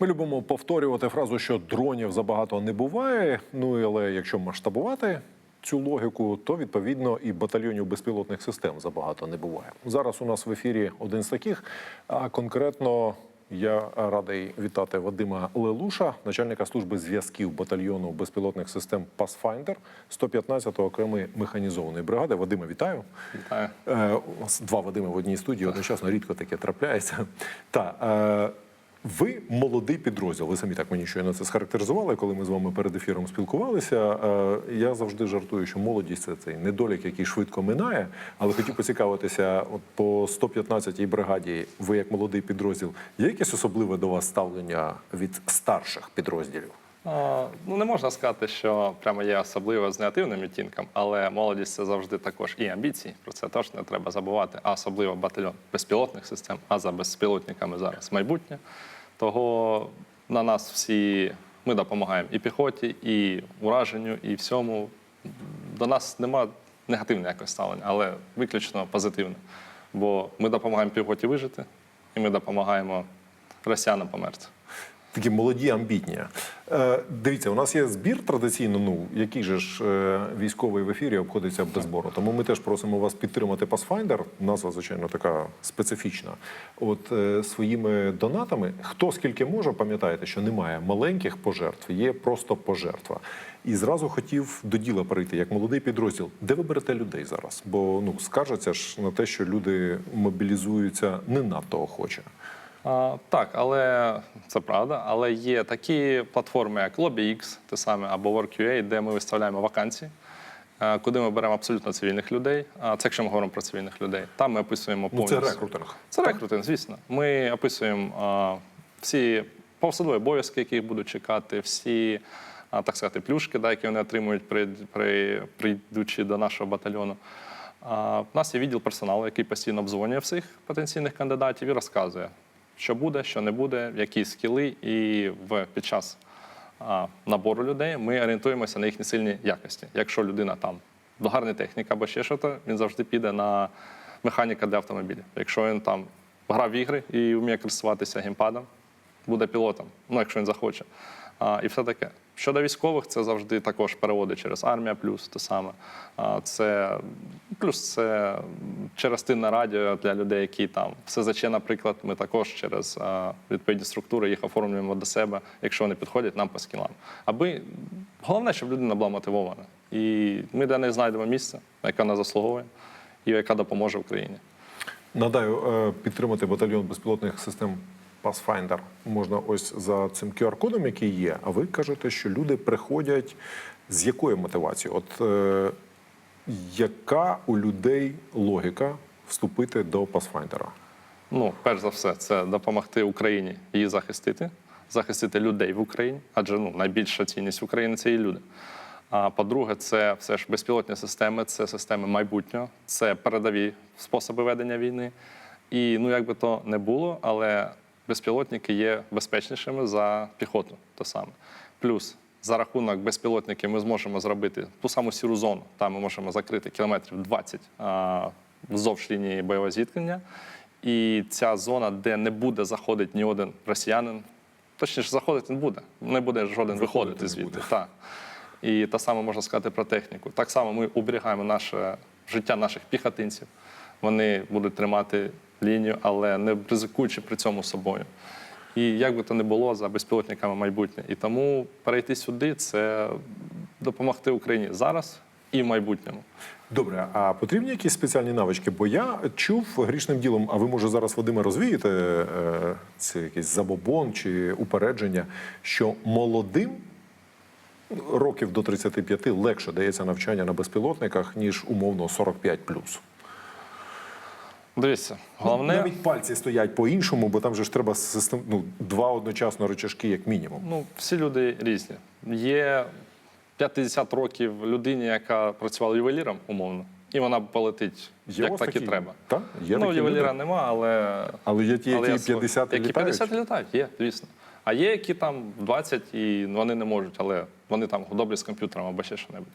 Ми любимо повторювати фразу, що дронів забагато не буває. Ну але якщо масштабувати цю логіку, то відповідно і батальйонів безпілотних систем забагато не буває. Зараз у нас в ефірі один з таких. А конкретно я радий вітати Вадима Лелуша, начальника служби зв'язків батальйону безпілотних систем Pathfinder 115-го окремої механізованої бригади. Вадиме, вітаю. Вітаю. Е, два Вадими в одній студії одночасно рідко таке трапляється. Та е, ви молодий підрозділ. Ви самі так мені щойно це схарактеризували, коли ми з вами перед ефіром спілкувалися. Е, я завжди жартую, що молодість це цей недолік, який швидко минає. Але хотів поцікавитися, от по 115-й бригаді, ви як молодий підрозділ, є якесь особливе до вас ставлення від старших підрозділів? Ну, не можна сказати, що прямо є особливо з негативним відтінком, але молодість це завжди також і амбіції. Про це теж не треба забувати. А особливо батальйон безпілотних систем, а за безпілотниками зараз майбутнє. Того на нас всі ми допомагаємо і піхоті, і ураженню, і всьому. До нас нема негативне якось ставлення, але виключно позитивне. Бо ми допомагаємо піхоті вижити, і ми допомагаємо росіянам померти. Такі молоді, амбітні. Е, дивіться, у нас є збір традиційно. Ну який же ж е, військовий в ефірі обходиться без збору. Тому ми теж просимо вас підтримати Pathfinder. Назва, звичайно, така специфічна. От е, своїми донатами, хто скільки може, пам'ятаєте, що немає маленьких пожертв, є просто пожертва. І зразу хотів до діла перейти як молодий підрозділ. Де ви берете людей зараз? Бо ну скажеться ж на те, що люди мобілізуються не надто охоче. А, так, але це правда. Але є такі платформи, як LobbyX, те саме, або WorkUA, де ми виставляємо вакансії, е, куди ми беремо абсолютно цивільних людей. А це якщо ми говоримо про цивільних людей. Там ми описуємо Ну, повністю. це рекрутинг. Це рекрутинг, звісно. Ми описуємо а, всі посадові обов'язки, які їх будуть чекати, всі, а, так сказати, плюшки, да, які вони отримують, при, при, прийдучи до нашого батальйону. У нас є відділ персоналу, який постійно обдзвонює всіх потенційних кандидатів і розказує, що буде, що не буде, які скіли, і в, під час а, набору людей ми орієнтуємося на їхні сильні якості. Якщо людина там гарна техніка або ще щось, він завжди піде на механіка для автомобілів. Якщо він там грав в ігри і вміє користуватися геймпадом, буде пілотом, ну якщо він захоче. А, і все таке. Щодо військових, це завжди також переводить через армія, плюс те саме. Це плюс це через тинне радіо для людей, які там в СЗЧ, наприклад, ми також через відповідні структури їх оформлюємо до себе, якщо вони підходять нам по скілам. Аби головне, щоб людина була мотивована. І ми для неї знайдемо місце, яке вона заслуговує, і яка допоможе Україні. Нагадаю, е, підтримати батальйон безпілотних систем Pathfinder можна ось за цим QR-кодом, який є. А ви кажете, що люди приходять з якою мотивацією? От е, яка у людей логіка вступити до Pathfinder? Ну, перш за все, це допомогти Україні її захистити, захистити людей в Україні, адже ну, найбільша цінність України це і люди. А по-друге, це все ж безпілотні системи, це системи майбутнього, це передові способи ведення війни. І ну, як би то не було, але безпілотники є безпечнішими за піхоту. То саме. Плюс за рахунок безпілотників ми зможемо зробити ту саму сіру зону. Там ми можемо закрити кілометрів 20 а, вздовж лінії бойового зіткнення. І ця зона, де не буде заходити ні один росіянин, точніше, заходити не буде. Не буде жоден виходити не звідти. Так. І те саме можна сказати про техніку. Так само ми уберігаємо наше життя наших піхотинців. Вони будуть тримати лінію, але не ризикуючи при цьому собою. І як би то не було за безпілотниками майбутнє. І тому перейти сюди це допомогти Україні зараз і в майбутньому. Добре, а потрібні якісь спеціальні навички? Бо я чув грішним ділом, а ви може зараз Вадиме розвієте е, це якийсь забобон чи упередження, що молодим років до 35 легше дається навчання на безпілотниках, ніж умовно 45 Дивіться, головне. ну, Навіть пальці стоять по-іншому, бо там же ж треба систем... ну, два одночасно рычажки, як мінімум. Ну, всі люди різні. Є 50 років людині, яка працювала ювеліром, умовно, і вона полетить Є як так і треба. Так? Є ну, ювеліра люди? нема, але. Але є ті, але які я 50 і які літають? 50 літають, є, звісно. А є, які там 20 і вони не можуть, але вони там добрі з комп'ютером або ще що-небудь.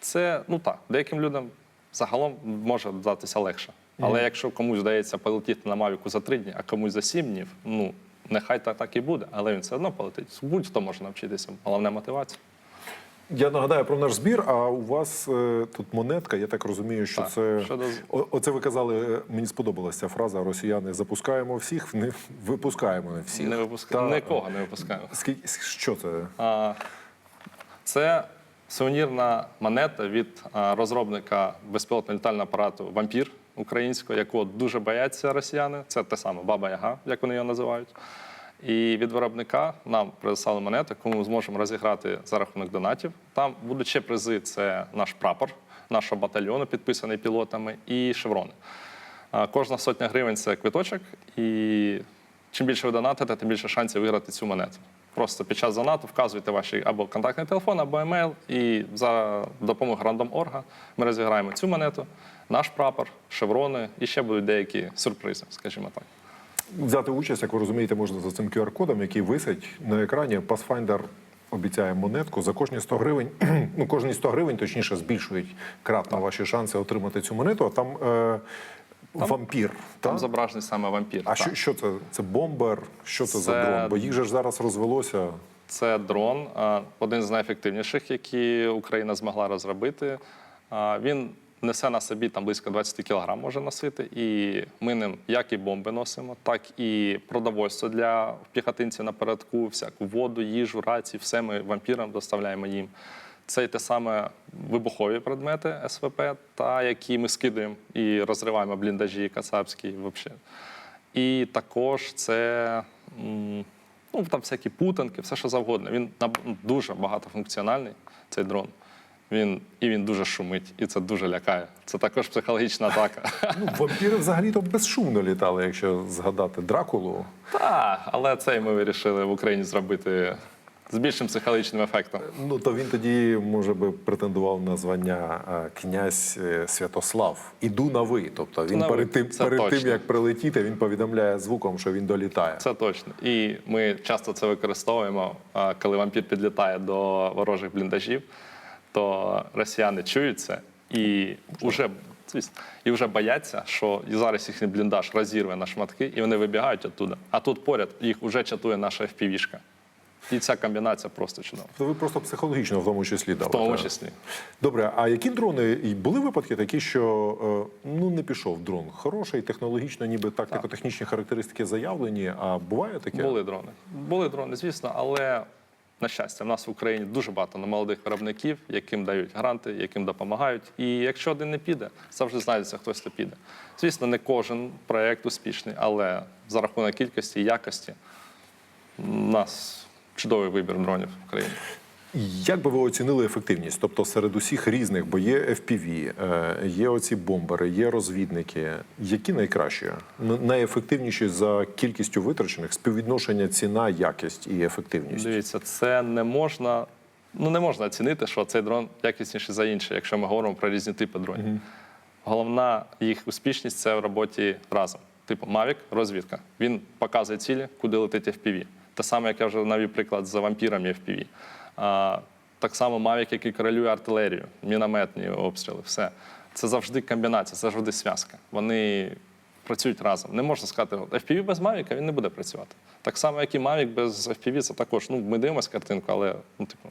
Це, ну так, деяким людям загалом може здатися легше. Але якщо комусь вдається полетіти на Мавіку за три дні, а комусь за сім днів, ну нехай так, так і буде, але він все одно полетить. Будь-хто може навчитися. Головне мотивація. Я нагадаю про наш збір. А у вас е, тут монетка. Я так розумію, що Так, це щодо- О- оце ви казали. е, Мені сподобалася ця фраза. Росіяни запускаємо всіх, не випускаємо не всіх. Не випускаємо нікого не випускаємо. Скільки що це? А, Це сувенірна монета від розробника безпілотного літального апарату Вампір українського, якого дуже бояться росіяни. Це те саме Баба Яга, як вони його називають. І від виробника нам прислали монету, яку ми зможемо розіграти за рахунок донатів. Там будуть ще призи: це наш прапор нашого батальйону, підписаний пілотами, і шеврони. Кожна сотня гривень це квиточок, і чим більше ви донатите, тим більше шансів виграти цю монету. Просто під час донату вказуйте ваші або контактний телефон, або емейл, і за допомогою рандом.орга ми розіграємо цю монету, наш прапор, шеврони і ще будуть деякі сюрпризи, скажімо так. Взяти участь, як ви розумієте, можна за цим QR-кодом, який висить на екрані. Pathfinder обіцяє монетку за кожні 100 гривень. Ну, кожні 100 гривень, точніше, збільшують кратно ваші шанси отримати цю монету. А там, е, вампір. Там та? зображений саме вампір. А так. що, що це? Це бомбер? Що це, за дрон? Бо їх же ж зараз розвелося. Це дрон, один з найефективніших, які Україна змогла розробити. Він несе на собі там близько 20 кг може носити, і ми ним як і бомби носимо, так і продовольство для піхотинців на передку, всяку воду, їжу, рації, все ми вампірам доставляємо їм. Це й те саме вибухові предмети СВП, та які ми скидуємо і розриваємо бліндажі кацапські взагалі. І також це ну, там всякі путанки, все що завгодно. Він дуже багатофункціональний, цей дрон. Він, і він дуже шумить, і це дуже лякає. Це також психологічна атака. Ну, вампіри взагалі-то безшумно літали, якщо згадати Дракулу. Так, але цей ми вирішили в Україні зробити з більшим психологічним ефектом. Ну то він тоді, може би, претендував на звання князь е, Святослав. Іду на ви. Тобто він На ви. перед тим, Це перед тим, як прилетіти, він повідомляє звуком, що він долітає. Це точно. І ми часто це використовуємо, коли вампір підлітає до ворожих бліндажів, то росіяни чують це і вже, і вже бояться, що і зараз їхній бліндаж розірве на шматки, і вони вибігають оттуда. А тут поряд їх вже чатує наша FPV-шка. І ця комбінація просто чудова. То ви просто психологічно в тому числі В давите. тому числі. Добре, а які дрони і були випадки такі, що е, ну не пішов дрон хороший, технологічно, ніби тактико-технічні характеристики заявлені. А буває таке? Були дрони. Були дрони, звісно, але на щастя, в нас в Україні дуже багато молодих виробників, яким дають гранти, яким допомагають. І якщо один не піде, завжди знайдеться хтось, хто піде. Звісно, не кожен проєкт успішний, але за рахунок кількості і якості нас чудовий вибір дронів в Україні. Як би ви оцінили ефективність? Тобто серед усіх різних, бо є FPV, е, є оці бомбери, є розвідники. Які найкращі? Найефективніші за кількістю витрачених співвідношення ціна, якість і ефективність. Дивіться, це не можна. Ну не можна оцінити, що цей дрон якісніший за інший, якщо ми говоримо про різні типи дронів. Головна їх успішність це в роботі разом. Типу Mavic – розвідка. Він показує цілі, куди летить FPV. Те саме, як я вже навів приклад за вампірами FPV. Так само Mavic, який корелює артилерію, мінометні обстріли, все. Це завжди комбінація, це завжди зв'язка. Вони працюють разом. Не можна сказати, FPV без Mavic він не буде працювати. Так само, як і Mavic без FPV, це також. Ну, ми дивимося картинку, але ну, типу,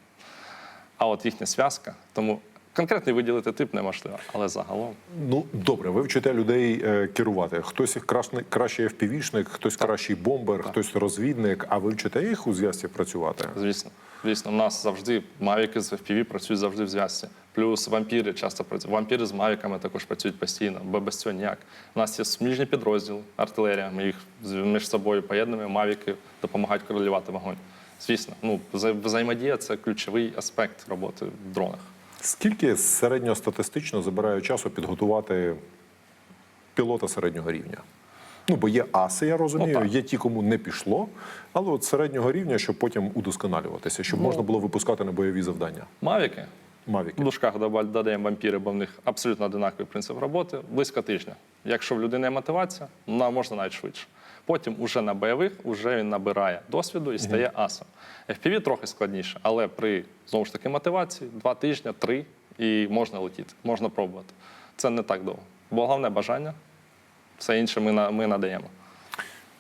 а от їхня зв'язка. Тому конкретний виділити тип неможливо, але загалом. Ну добре, ви вчите людей е, керувати. Хтось кращий, кращий FPV-шник, хтось кращий бомбер, хтось розвідник. А ви вчите їх у зв'язці працювати? Звісно, звісно, у нас завжди мавіки з FPV працюють завжди в зв'язці. Плюс вампіри часто працюють. Вампіри з мавіками також працюють постійно, бо без цього ніяк. У нас є сміжний підрозділ, артилерія. Ми їх між собою поєднуємо. Мавіки допомагають корелювати вогонь. Звісно, ну вза- взаємодія це ключовий аспект роботи в дронах. Скільки середньостатистично забирає часу підготувати пілота середнього рівня? Ну, бо є аси, я розумію, Ну, є ті, кому не пішло, але от середнього рівня, щоб потім удосконалюватися, щоб Ну. можна було випускати на бойові завдання. Мавіки в Мавіки. дужках доба- додаємо вампіри, бо в них абсолютно одинаковий принцип роботи близько тижня. Якщо в людини є мотивація, можна навіть швидше. Потім уже на бойових уже він набирає досвіду і стає асом. FPV трохи складніше, але при знову ж таки мотивації два тижні, три і можна летіти, можна пробувати. Це не так довго. Бо головне бажання, все інше ми, ми надаємо.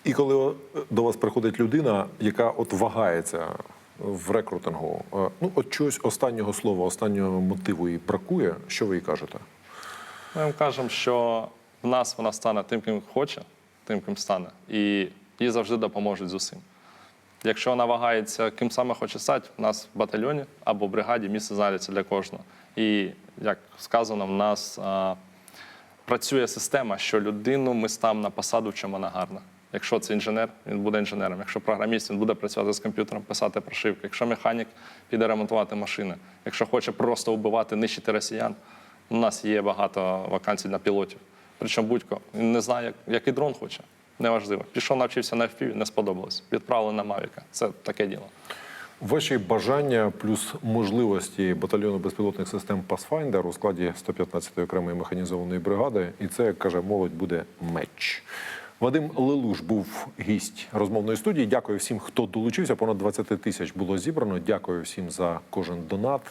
І коли е, до вас приходить людина, яка от вагається в рекрутингу, е, ну от чогось останнього слова, останнього мотиву їй бракує, що ви їй кажете? Ми їм кажемо, що в нас вона стане тим, ким хоче, тим, ким стане, і їй завжди допоможуть з усім. Якщо вона вагається, ким саме хоче стати, в нас в батальйоні або в бригаді місце знайдеться для кожного. І як сказано, в нас а, працює система, що людину ми ставимо на посаду, в чому вона гарна. Якщо це інженер, він буде інженером. Якщо програміст, він буде працювати з комп'ютером, писати прошивки. Якщо механік, піде ремонтувати машини. Якщо хоче просто вбивати, нищити росіян, у нас є багато вакансій на пілотів. Причому будь-ко він не знає, як, який дрон хоче. Неважливо. Пішов, навчився на FPV, не сподобалось. Відправили на Мавіка. Це таке діло. Ваші бажання плюс можливості батальйону безпілотних систем Pathfinder у складі 115-ї окремої механізованої бригади, і це, як каже молодь, буде меч. Вадим Лелуш був гість розмовної студії. Дякую всім, хто долучився. Понад 20 тисяч було зібрано. Дякую всім за кожен донат.